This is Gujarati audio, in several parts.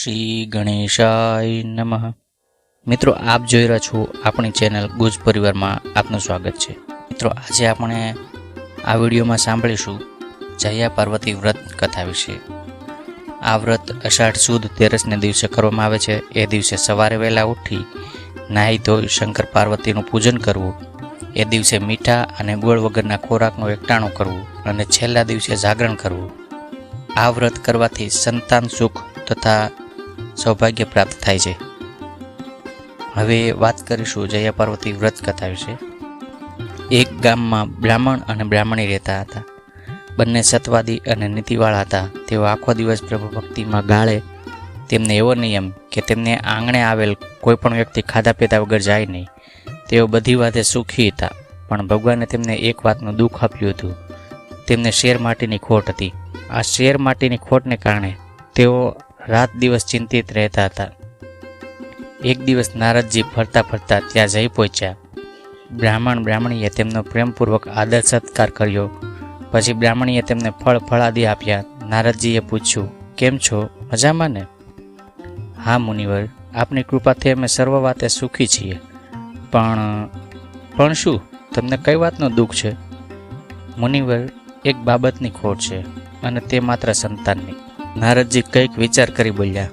શ્રી ગણેશાય નમઃ. મિત્રો, આપ જોઈ રહ્યા છો આપણી ચેનલ ગુજ પરિવારમાં આપનું સ્વાગત છે. મિત્રો, આજે આપણે આ વિડીયોમાં સાંભળીશું જયા પાર્વતી વ્રત કથા વિશે. આ વ્રત અષાઢ સુદ તેરસને દિવસે કરવામાં આવે છે. એ દિવસે સવારે વહેલા ઉઠી નાહી ધોઈ શંકર પાર્વતીનું પૂજન કરવું. એ દિવસે મીઠા અને ગોળ વગરના ખોરાકનું એકટાણું કરવું અને છેલ્લા દિવસે જાગરણ કરવું. આ વ્રત કરવાથી સંતાન સુખ તથા સૌભાગ્ય પ્રાપ્ત થાય છે. હવે વાત કરીશું જયા પાર્વતી વ્રત કથા વિશે. એક ગામમાં બ્રાહ્મણ અને બ્રાહ્મણી રહેતા હતા. બંને સત્વાદી અને નીતિવાળા હતા. તેઓ આખો દિવસ પ્રભુ ભક્તિમાં ગાળે. તેમને એવો નિયમ કે તેમને આંગણે આવેલ કોઈ પણ વ્યક્તિ ખાધા પીતા વગર જાય નહીં. તેઓ બધી વાતે સુખી હતા, પણ ભગવાને તેમને એક વાતનું દુઃખ આપ્યું હતું. તેમને શેર માટીની ખોટ હતી. આ શેર માટીની ખોટને કારણે તેઓ રાત દિવસ ચિંતિત રહેતા હતા. એક દિવસ નારદજી ફરતા ફરતા ત્યાં જઈ પહોંચ્યા. બ્રાહ્મણ બ્રાહ્મણીએ તેમનો પ્રેમપૂર્વક આદર સત્કાર કર્યો. પછી બ્રાહ્મણીએ તેમને ફળ ફળાદી આપ્યા. નારદજીએ પૂછ્યું, કેમ છો? મજામાં ને? હા, મુનિવર. આપની કૃપાથી અમે સર્વ વાતે સુખી છીએ. પણ પણ શું? તમને કઈ વાતનું દુઃખ છે? મુનિવર, એક બાબતની ખોટ છે, અને તે માત્ર સંતાનની. નારદજી કંઈક વિચાર કરી બોલ્યા,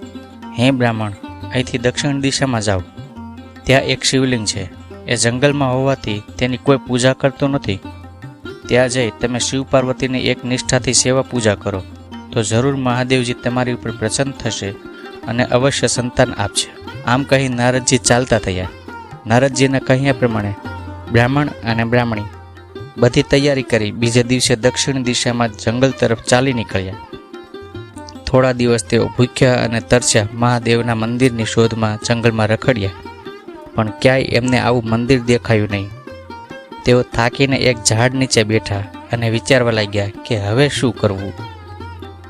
હે બ્રાહ્મણ, અહીંથી દક્ષિણ દિશામાં જાઓ. ત્યાં એક શિવલિંગ છે. એ જંગલમાં હોવાથી તેની કોઈ પૂજા કરતું નથી. ત્યાં જઈ તમે શિવ પાર્વતીની એક નિષ્ઠાથી સેવા પૂજા કરો. તો જરૂર મહાદેવજી તમારી ઉપર પ્રસન્ન થશે અને અવશ્ય સંતાન આપશે. આમ કહી નારદજી ચાલતા થયા. નારદજીના કહ્યા પ્રમાણે બ્રાહ્મણ અને બ્રાહ્મણી બધી તૈયારી કરી બીજે દિવસે દક્ષિણ દિશામાં જંગલ તરફ ચાલી નીકળ્યા. થોડા દિવસ તેઓ ભૂખ્યા અને તરસ્યા. મહાદેવના મંદિરની શોધમાં, જંગલમાં રખડ્યા. પણ ક્યાંય એમને આવું મંદિર દેખાયું નહીં. તેઓ થાકીને એક ઝાડ નીચે બેઠા અને વિચારવા લાગ્યા કે હવે શું કરવું?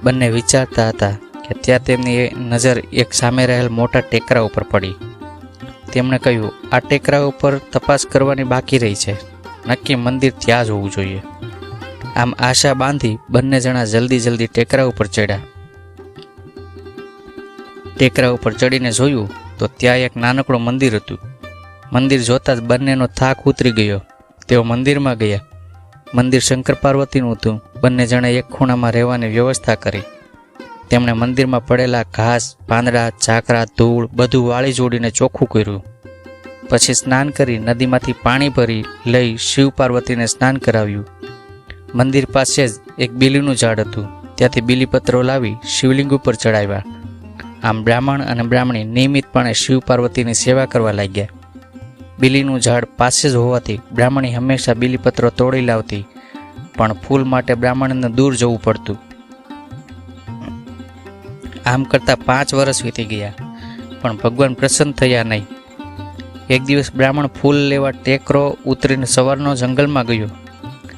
બંને વિચારતા હતા કે ત્યાં તેમની નજર એક સામે રહેલ મોટા ટેકરા ઉપર પડી. તેમણે કહ્યું, આ ટેકરા ઉપર તપાસ કરવાની બાકી રહી છે. નક્કી મંદિર ત્યાં જ હોવું જોઈએ. આમ આશા બાંધી બંને જણા જલ્દી જલ્દી ટેકરા ઉપર ચડ્યા. ટેકરા ઉપર ચડીને જોયું તો ત્યાં એક નાનકડું મંદિર હતું. મંદિર જોતા જ બંનેનો થાક ઉતરી ગયો. તેઓ મંદિરમાં ગયા. મંદિર શંકર પાર્વતીનું હતું. બંને જણે એક ખૂણામાં રહેવાની વ્યવસ્થા કરી. તેમણે મંદિરમાં પડેલા ઘાસ, પાંદડા, ઝાકરા, ધૂળ બધું વાળી જોડીને ચોખ્ખું કર્યું. પછી સ્નાન કરી નદીમાંથી પાણી ભરી લઈ શિવ પાર્વતીને સ્નાન કરાવ્યું. મંદિર પાસે જ એક બીલીનું ઝાડ હતું. ત્યાંથી બીલીપત્રો લાવી શિવલિંગ ઉપર ચડાવ્યા. આમ બ્રાહ્મણ અને બ્રાહ્મણી નિયમિતપણે શિવ પાર્વતીની સેવા કરવા લાગ્યા. બિલીનું ઝાડ પાસે જ હોવાથી બ્રાહ્મણી હંમેશા બીલીપત્રો તોડી લાવતી, પણ ફૂલ માટે બ્રાહ્મણને દૂર જવું પડતું. આમ કરતાં પાંચ વર્ષ વીતી ગયા, પણ ભગવાન પ્રસન્ન થયા નહીં. એક દિવસ બ્રાહ્મણ ફૂલ લેવા ટેકરો ઉતરીને સવારનો જંગલમાં ગયો.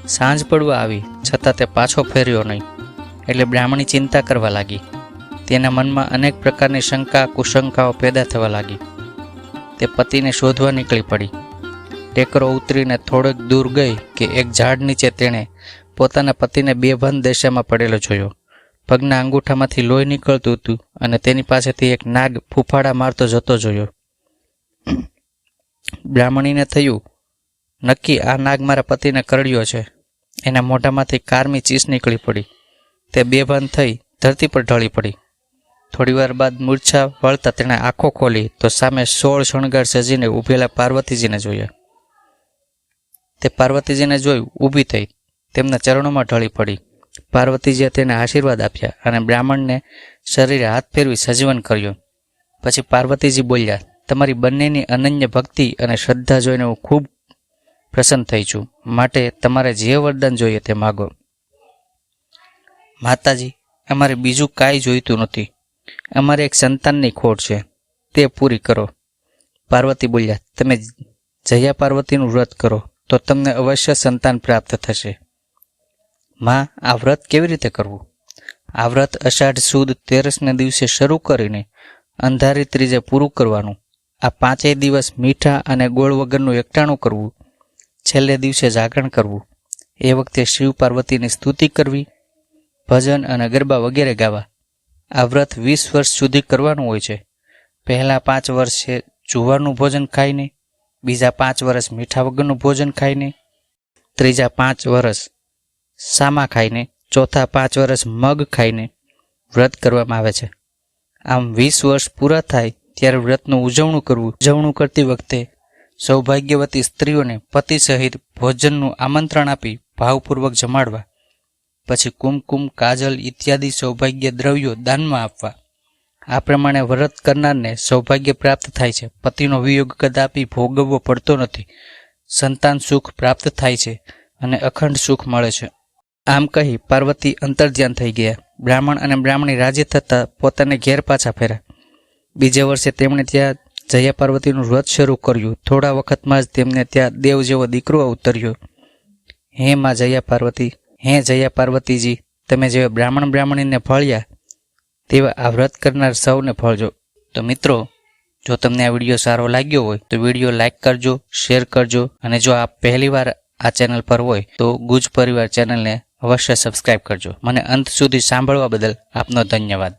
સાંજ પડવા આવી, છતાં તે પાછો ફેર્યો નહીં, એટલે બ્રાહ્મણી ચિંતા કરવા લાગી. તેના મનમાં અનેક પ્રકારની શંકા, કુશંકાઓ પેદા થવા લાગી. તે પતિને શોધવા નીકળી પડી. ટેકરો ઉતરીને થોડેક દૂર ગઈ કે એક ઝાડ નીચે તેણે પોતાના પતિને બેભાન દશામાં પડેલો જોયો. પગના અંગૂઠામાંથી લોહી નીકળતું હતું અને તેની પાસેથી એક નાગ ફૂફાડા મારતો જતો જોયો. બ્રાહ્મણીને થયું, નક્કી આ નાગ મારા પતિને કરડ્યો છે. એના મોઢામાંથી કારમી ચીસ નીકળી પડી. તે બેભાન થઈ ધરતી પર ઢળી પડી. થોડી વાર બાદ મૂર્છા વળતા તેણે આંખો ખોલી તો સામે સોળ શણગાર સજીને ઊભેલા પાર્વતીજીને જોયા. તે પાર્વતીજીને જોઈ ઊભી થઈ. તેમના ચરણોમાં ઢળી પડી. પાર્વતીજીએ તેને આશીર્વાદ આપ્યા અને બ્રાહ્મણને શરીરે હાથ ફેરવી સજીવન કર્યું. પછી પાર્વતીજી બોલ્યા, તમારી બંનેની અનન્ય ભક્તિ અને શ્રદ્ધા જોઈને હું ખૂબ પ્રસન્ન થઈ છું. માટે તમારે જે વરદાન જોઈએ તે માગો. માતાજી, અમારે બીજું કાંઈ જોઈતું નથી. અમારે એક સંતાનની ખોટ છે. તે પૂરી કરો. પાર્વતી બોલ્યા, તમે જયા પાર્વતીનું વ્રત કરો, તો તમને અવશ્ય સંતાન પ્રાપ્ત થશે. માં, આ વ્રત કેવી રીતે કરવું? આ વ્રત અષાઢ સુદ તેરસને દિવસે શરૂ કરીને અંધારી ત્રીજે પૂરું કરવાનું. આ પાંચેય દિવસ મીઠા અને ગોળ વગરનું એકટાણું કરવું. છેલ્લે દિવસે જાગરણ કરવું. એ વખતે શિવ પાર્વતીની સ્તુતિ કરવી, ભજન અને ગરબા વગેરે ગાવા. આ વ્રત વીસ વર્ષ સુધી કરવાનું હોય છે. પહેલા પાંચ વર્ષે જુવારનું ભોજન ખાઈને બીજા પાંચ વર્ષ મીઠા વગરનું ભોજન ખાઈને ત્રીજા પાંચ વર્ષ સામા ખાઈને ચોથા પાંચ વર્ષ મગ ખાઈને વ્રત કરવામાં આવે છે. આમ વીસ વર્ષ પૂરા થાય ત્યારે વ્રતનું ઉજવણું કરવું. ઉજવણું કરતી વખતે સૌભાગ્યવતી સ્ત્રીઓને પતિ સહિત ભોજનનું આમંત્રણ આપી ભાવપૂર્વક જમાડવા. પછી કુમકુમ, કાજલ ઇત્યાદિ સૌભાગ્ય દ્રવ્યો દાનમાં આપવા. આ પ્રમાણે વ્રત કરનારને સૌભાગ્ય પ્રાપ્ત થાય છે. પતિનો વિયોગ કદાપી ભોગવવો પડતો નથી. સંતાન સુખ પ્રાપ્ત થાય છે અને અખંડ સુખ મળે છે. આમ કહી પાર્વતી અંતર્ધ્યાન થઈ ગયા. બ્રાહ્મણ અને બ્રાહ્મણી રાજી થતાં પોતાને ઘેર પાછા ફેર્યા. બીજે વર્ષે તેમણે ત્યાં જયા પાર્વતીનું વ્રત શરૂ કર્યું. થોડા વખતમાં જ તેમને ત્યાં દેવ જેવો દીકરો અવતર્યો. હે માં જયા પાર્વતી હે જયા પાર્વતીજી, તમે જેવા બ્રાહ્મણ બ્રાહ્મણીને ફળ્યા, તેવા આ વ્રત કરનાર સૌને ફળજો તો મિત્રો, જો તમને આ વીડિયો સારો લાગ્યો હોય, તો વીડિયો લાઇક કરજો, શેર કરજો, અને જો આપ પહેલીવાર આ ચેનલ પર હોય, તો ગુજ પરિવાર ચેનલને અવશ્ય સબસ્ક્રાઇબ કરજો. મને અંત સુધી સાંભળવા બદલ આપનો ધન્યવાદ.